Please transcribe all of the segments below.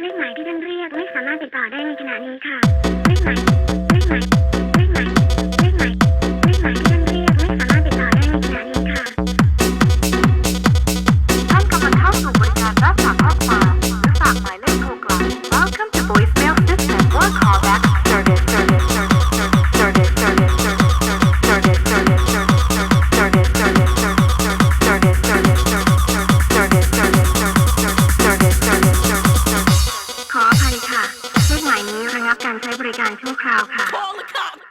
เลขหมายที่ท่านเรียกไม่สามารถติดต่อได้ในขณะนี้ค่ะเลขหมาย ข่าวค่ะ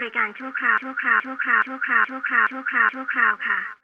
บริการชั่วคราวชั่วคราวชั่วคราวชั่วคราวชั่วคราวชั่วคราวชั่วคราวค่ะ